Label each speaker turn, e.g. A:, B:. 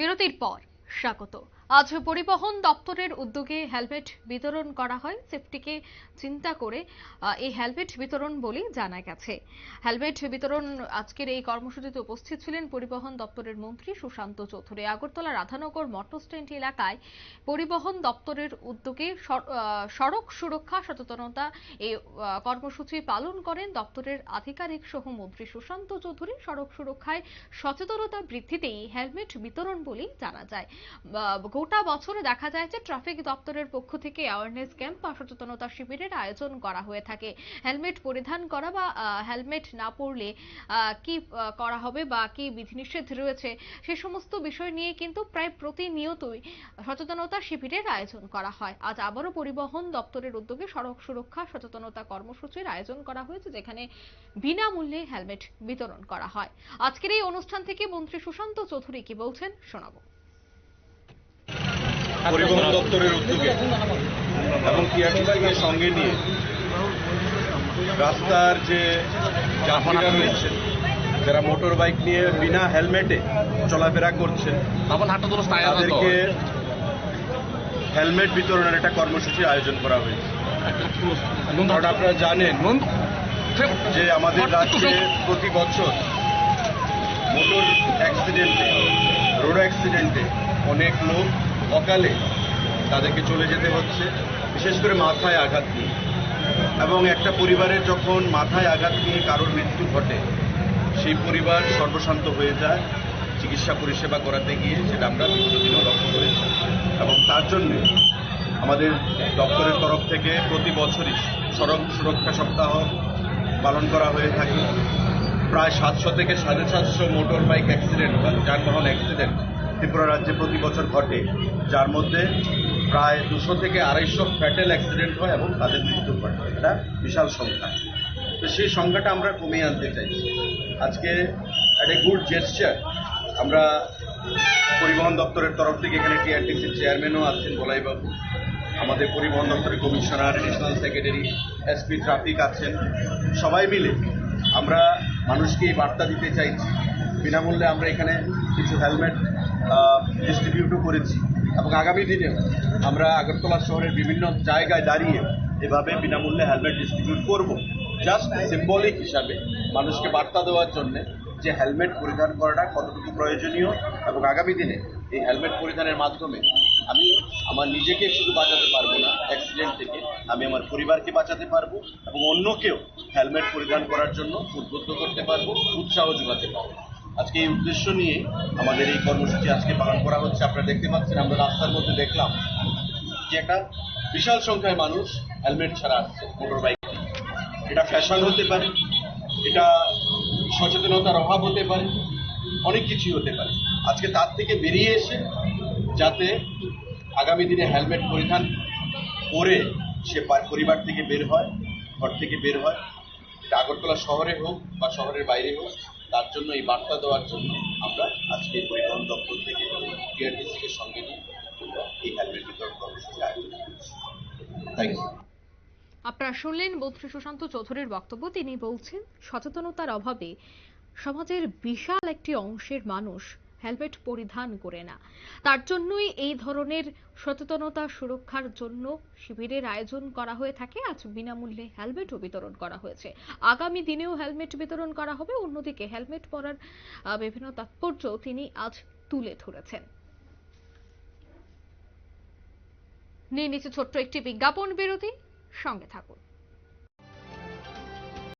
A: বিরতির পর স্বাগত। আজ পরিবহন দপ্তরের উদ্যোগে হেলমেট বিতরণ করা হয়। সেফটিকে চিন্তা করে এই হেলমেট বিতরণ বলে জানা গেছে। হেলমেট বিতরণ আজকের এই কর্মসূচিতে উপস্থিত ছিলেন পরিবহন দপ্তরের মন্ত্রী সুশান্ত চৌধুরী। আগরতলা রাধানগর মটর স্ট্যান্ড এলাকায় পরিবহন দপ্তরের উদ্যোগে সড়ক সুরক্ষা, সচেতনতা এই কর্মসূচি পালন করেন দপ্তরের আধিকারিক সহ মন্ত্রী সুশান্ত চৌধুরী। সড়ক সুরক্ষায় সচেতনতা বৃদ্ধিতেই হেলমেট বিতরণ বলেই জানা যায়। গোটা বছরে দেখা যায় যে ট্রাফিক দপ্তরের পক্ষ থেকে অ্যাওয়ারনেস ক্যাম্প বা সচেতনতা শিবিরের আয়োজন করা হয়ে থাকে। হেলমেট পরিধান করা বা হেলমেট না পরলে কি করা হবে বা কি বিধিনিষেধ রয়েছে, সে সমস্ত বিষয় নিয়ে কিন্তু প্রায় প্রতিনিয়তই সচেতনতা শিবিরের আয়োজন করা হয়। আজ আবারও পরিবহন দপ্তরের উদ্যোগে সড়ক সুরক্ষা সচেতনতা কর্মসূচির আয়োজন করা হয়েছে, যেখানে বিনামূল্যে হেলমেট বিতরণ করা হয়। আজকের এই অনুষ্ঠান থেকে মন্ত্রী সুশান্ত চৌধুরী কি বলছেন, শোনাবো।
B: পরিবহন দপ্তরের উদ্যোগে এবং টিআরটিসিকে সঙ্গে নিয়ে রাস্তার যে যাত্রীরা রয়েছেন যারা মোটর বাইক নিয়ে বিনা হেলমেটে চলাফেরা
C: স্থায়ী
B: তাদেরকে হেলমেট বিতরণের একটা কর্মসূচির আয়োজন করা হয়েছে। কারণ আপনারা জানেন যে আমাদের রাজ্যে প্রতি বছর মোটর অ্যাক্সিডেন্টে রোড অ্যাক্সিডেন্টে অনেক লোক অকালে তাদেরকে চলে যেতে হচ্ছে, বিশেষ করে মাথায় আঘাত নিয়ে। এবং একটা পরিবারের যখন মাথায় আঘাত নিয়ে কারোর মৃত্যু ঘটে, সেই পরিবার সর্বশান্ত হয়ে যায় চিকিৎসা পরিষেবা করাতে গিয়ে সেটা আমরা বিগত দিনেও লক্ষ্য করেছি। এবং তার জন্য আমাদের দপ্তরের তরফ থেকে প্রতি বছরই সড়ক সুরক্ষা সপ্তাহ পালন করা হয়ে থাকে। প্রায় সাতশো থেকে সাড়ে সাতশো মোটর বাইক অ্যাক্সিডেন্ট বা যানবাহন অ্যাক্সিডেন্ট ত্রিপুরা রাজ্যে প্রতি বছর ঘটে, যার মধ্যে প্রায় দুশো থেকে আড়াইশো ফ্যাটেল অ্যাক্সিডেন্ট হয় এবং তাদের মৃত্যু ঘটে এটা বিশাল সংখ্যা। তো সেই সংখ্যাটা আমরা কমিয়ে আনতে চাইছি। আজকে একটা গুড জেস্টার আমরা পরিবহন দপ্তরের তরফ থেকে এখানে টিআরটিসির চেয়ারম্যানও আছেন বলাইবাবু, আমাদের পরিবহন দপ্তরের commissioner additional secretary SP traffic আছেন। সবাই মিলে আমরা মানুষকে এই বার্তা দিতে চাইছি। বিনামূল্যে আমরা এখানে কিছু হেলমেট ডিস্ট্রিবিউটও করেছি। এবং আগামী দিনে আমরা আগরতলা শহরের বিভিন্ন জায়গায় দাঁড়িয়ে এভাবে বিনামূল্যে হেলমেট ডিস্ট্রিবিউট করব। জাস্ট সিম্বলিক হিসাবে মানুষকে বার্তা দেওয়ার জন্য যে হেলমেট পরিধান করাটা কতটুকু প্রয়োজনীয় এবং আগামী দিনে এই হেলমেট পরিধানের মাধ্যমে আমি আমার নিজেকে শুধু বাঁচাতে পারব না অ্যাক্সিডেন্ট থেকে আমি আমার পরিবারকে বাঁচাতে পারব এবং অন্যকেও হেলমেট পরিধান করার জন্য উদ্বুদ্ধ করতে পারব, উৎসাহ যোগাতে পারব। আজকে এই উদ্দেশ্য নিয়ে আমাদের এই কর্মসূচি আজকে পালন করা হচ্ছে। আপনারা দেখতে পাচ্ছেন, আমরা রাস্তার মধ্যে দেখলাম যে একটা বিশাল সংখ্যায় মানুষ হেলমেট ছাড়া আসছে মোটর বাইক এটা ফ্যাশন হতে পারে, এটা সচেতনতার অভাব হতে পারে, অনেক কিছুই হতে পারে। আজকে তার থেকে বেরিয়ে এসে যাতে আগামী দিনে হেলমেট পরিধান করে সে পরিবার থেকে বের হয়, ঘর থেকে বের হয়, এটা আগরতলা শহরে হোক বা শহরের বাইরে হোক তার জন্য এই বার্তা দেওয়ার জন্য আমরা আজকে পরিবহন দপ্তর থেকে টিআরটিসিকে সঙ্গে নিয়ে এই হেলমেট বিতরণ কর্মসূচি আয়োজন করেছি। থ্যাংক ইউ
A: আপনারা শুনলেন মন্ত্রী সুশান্ত চৌধুরীর বক্তব্য। তিনি বলছেন, সচেতনতার অভাবে সমাজের বিশাল একটি অংশের মানুষ হেলমেট পরিধান করে না। তার জন্যই এই ধরনের সচেতনতা সুরক্ষার জন্য শিবিরের আয়োজন করা হয়ে থাকে। আজ বিনামূল্যে হেলমেটও বিতরণ করা হয়েছে। আগামী দিনেও হেলমেট বিতরণ করা হবে। অন্যদিকে হেলমেট পরার বিভিন্ন তাৎপর্য তিনি আজ তুলে ধরেছেন। নিয়ে নিচ্ছে ছোট্ট একটি বিজ্ঞাপন বিরতি। সঙ্গে থাকুন।